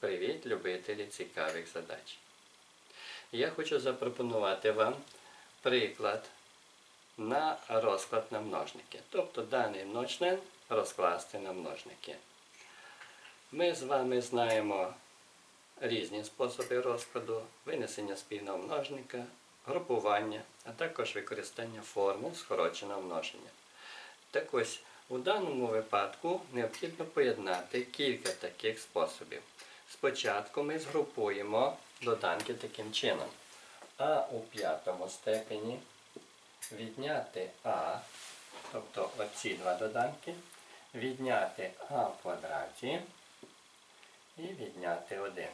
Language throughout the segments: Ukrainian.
Привіт, любителі цікавих задач. Я хочу запропонувати вам приклад на розклад на множники. Тобто даний множник розкласти на множники. Ми з вами знаємо різні способи розкладу, винесення спільного множника, групування, а також використання формул скороченого множення. Так ось, у даному випадку необхідно поєднати кілька таких способів. Спочатку ми згрупуємо доданки таким чином. А у п'ятому степені відняти А, тобто оці два доданки, відняти А в квадраті і відняти 1.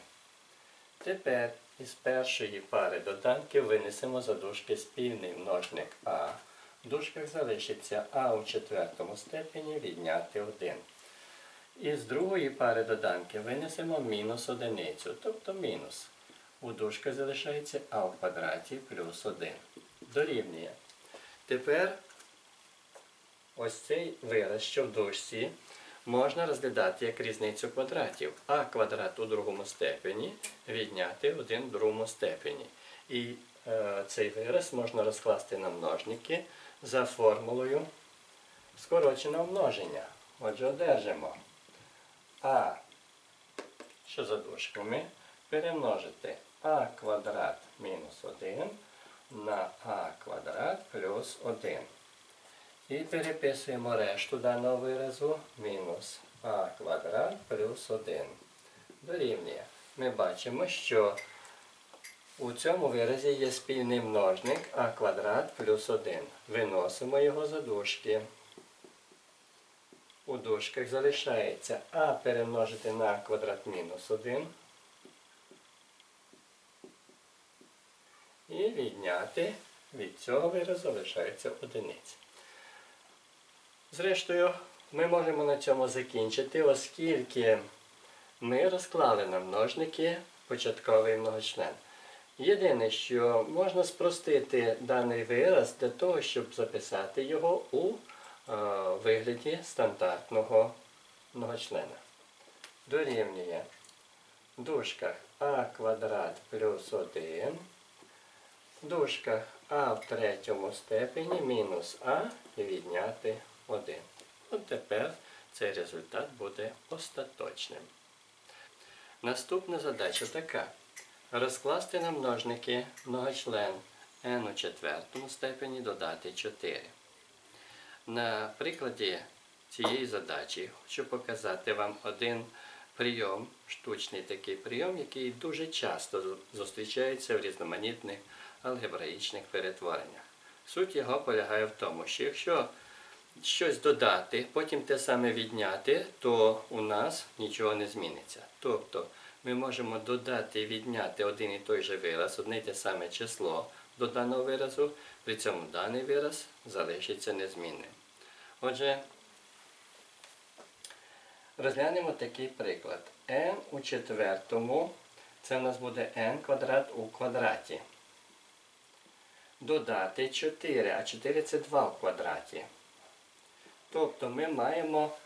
Тепер із першої пари доданків винесемо за дужки спільний множник А. В дужках залишиться А у четвертому степені відняти 1. Із другої пари доданків винесемо мінус одиницю, тобто мінус. У дужках залишається А в квадраті плюс 1. Дорівнює. Тепер ось цей вираз, що в дужці, можна розглядати як різницю квадратів. А квадрат у другому степені відняти 1 в другому степені. І е, цей вираз можна розкласти на множники за формулою скороченого множення. Отже, одержимо А, що за дужками, перемножити А квадрат мінус 1 на А квадрат плюс 1. І переписуємо решту даного виразу мінус а квадрат плюс 1. Дорівнює. Ми бачимо, що у цьому виразі є спільний множник а квадрат плюс 1. Виносимо його за дужки. У дужках залишається а перемножити на квадрат мінус 1. І відняти від цього виразу лишається одиниця. Зрештою, ми можемо на цьому закінчити, оскільки ми розклали на множники початковий многочлен. Єдине, що можна спростити даний вираз для того, щоб записати його у вигляді стандартного многочлена. Дорівнює в дужках а квадрат плюс 1, в дужках а в третьому степені мінус а і відняти 1. От тепер цей результат буде остаточним. Наступна задача така. Розкласти на множники многочлен n у четвертому степені додати 4. На прикладі цієї задачі хочу показати вам один прийом, штучний такий прийом, який дуже часто зустрічається в різноманітних алгебраїчних перетвореннях. Суть його полягає в тому, що якщо щось додати, потім те саме відняти, то у нас нічого не зміниться. Тобто ми можемо додати і відняти один і той же вираз, одне й те саме число до даного виразу, при цьому даний вираз залишиться незмінним. Отже, розглянемо такий приклад. n у четвертому, це у нас буде n квадрат у квадраті. Додати 4, а 4 це 2 в квадраті. Тобто ми маємо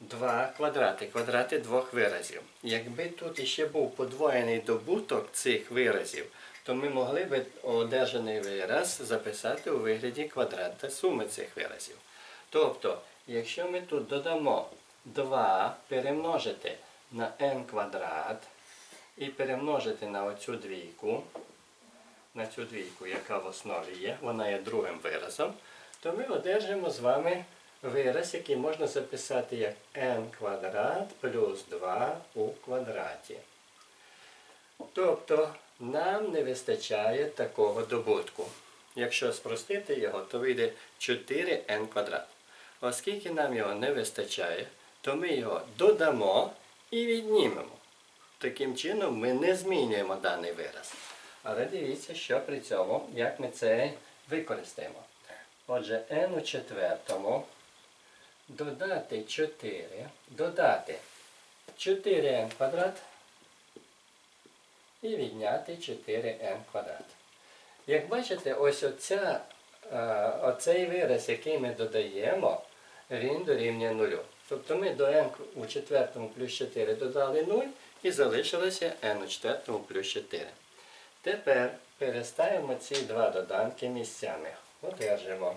два квадрати, квадрати двох виразів. Якби тут іще був подвоєний добуток цих виразів, то ми могли б одержаний вираз записати у вигляді квадрата суми цих виразів. Тобто, якщо ми тут додамо 2 перемножити на n квадрат і перемножити на оцю двійку, на цю двійку, яка в основі є, вона є другим виразом, то ми одержимо з вами вираз, який можна записати як n квадрат плюс 2 у квадраті. Тобто нам не вистачає такого добутку. Якщо спростити його, то вийде 4n квадрат. Оскільки нам його не вистачає, то ми його додамо і віднімемо. Таким чином ми не змінюємо даний вираз. Але дивіться, що при цьому, як ми це використаємо. Отже, n у четвертому додати 4, додати 4n квадрат і відняти 4n квадрат. Як бачите, ось оця, е, оцей вираз, який ми додаємо, він дорівнює нулю. Тобто ми до n у четвертому плюс 4 додали 0 і залишилося n у четвертому плюс 4. Тепер переставимо ці два доданки місцями. Одержимо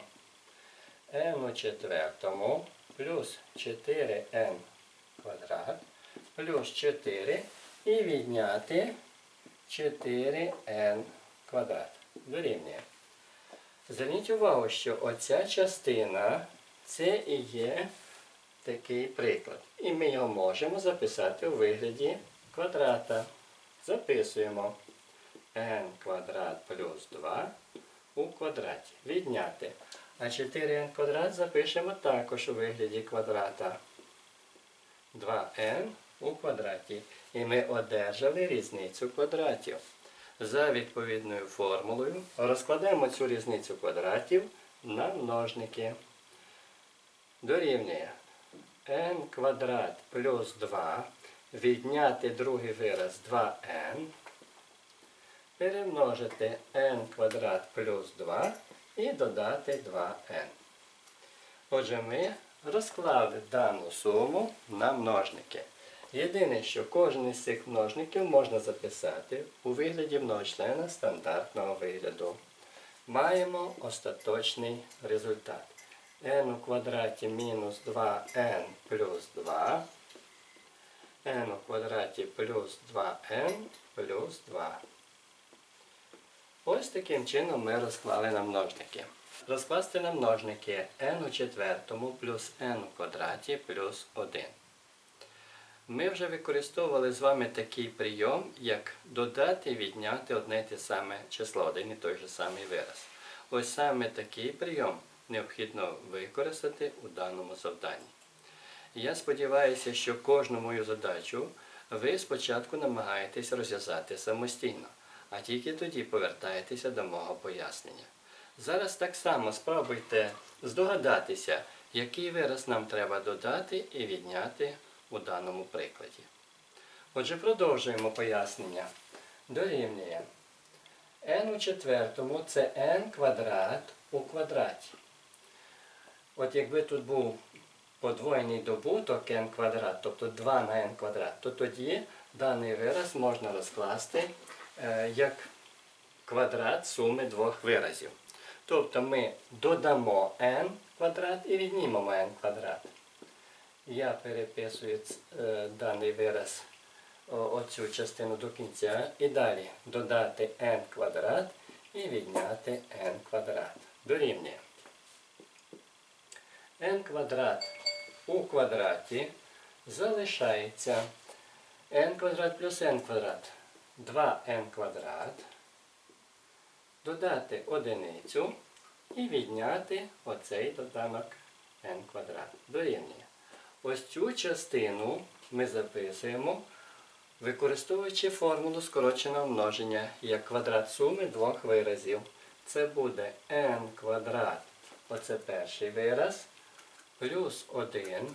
n у четвертому плюс 4n квадрат плюс 4 і відняти 4n квадрат. Дорівнює. Зверніть увагу, що оця частина це і є такий приклад. І ми його можемо записати у вигляді квадрата. Записуємо n квадрат плюс 2 у квадраті. Відняти. А 4n квадрат запишемо також у вигляді квадрата. 2n у квадраті. І ми одержали різницю квадратів. За відповідною формулою розкладаємо цю різницю квадратів на множники. Дорівнює n квадрат плюс 2 відняти другий вираз 2n, перемножити n квадрат плюс 2 і додати 2n. Отже, ми розклали дану суму на множники. Єдине, що кожен із цих множників можна записати у вигляді многочлена стандартного вигляду. Маємо остаточний результат. n у квадраті мінус 2n плюс 2, n у квадраті плюс 2n плюс 2. Ось таким чином ми розклали на множники. Розкласти на множники n у четвертому плюс n у квадраті плюс 1. Ми вже використовували з вами такий прийом, як додати і відняти одне те саме число, один і той же самий вираз. Ось саме такий прийом необхідно використати у даному завданні. Я сподіваюся, що кожну мою задачу ви спочатку намагаєтесь розв'язати самостійно, а тільки тоді повертаєтеся до мого пояснення. Зараз так само спробуйте здогадатися, який вираз нам треба додати і відняти у даному прикладі. Отже, продовжуємо пояснення. Дорівнює. n у четвертому це n квадрат у квадраті. От якби тут був подвоєний добуток n квадрат, тобто 2 на n квадрат, то тоді даний вираз можна розкласти як квадрат суми двох виразів. Тобто ми додамо n квадрат і віднімемо n квадрат. Я переписую е, даний вираз, оцю частину до кінця. І далі додати n квадрат і відняти n квадрат. Дорівнює. n квадрат у квадраті залишається n квадрат плюс n квадрат. 2n квадрат. Додати одиницю і відняти оцей доданок n квадрат. Дорівнює. Ось цю частину ми записуємо, використовуючи формулу скороченого множення як квадрат суми двох виразів. Це буде n квадрат, оце перший вираз, плюс 1,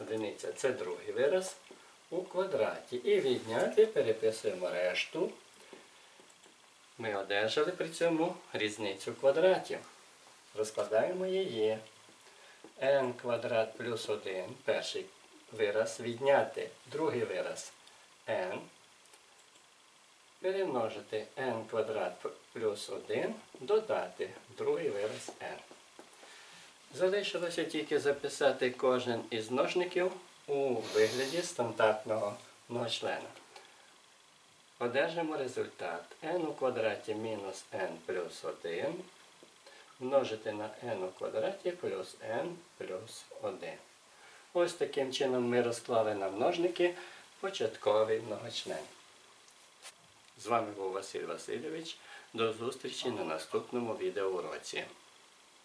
одиниця це другий вираз, у квадраті. І відняти переписуємо решту. Ми одержали при цьому різницю квадратів. Розкладаємо її n квадрат плюс 1, перший вираз, відняти другий вираз n, перемножити n квадрат плюс 1, додати другий вираз n. Залишилося тільки записати кожен із множників у вигляді стандартного многочлена. Одержимо результат n у квадраті мінус n плюс 1 множити на n у квадраті плюс n плюс 1. Ось таким чином ми розклали на множники початковий многочлен. З вами був Василь Васильович. До зустрічі на наступному відеоуроці.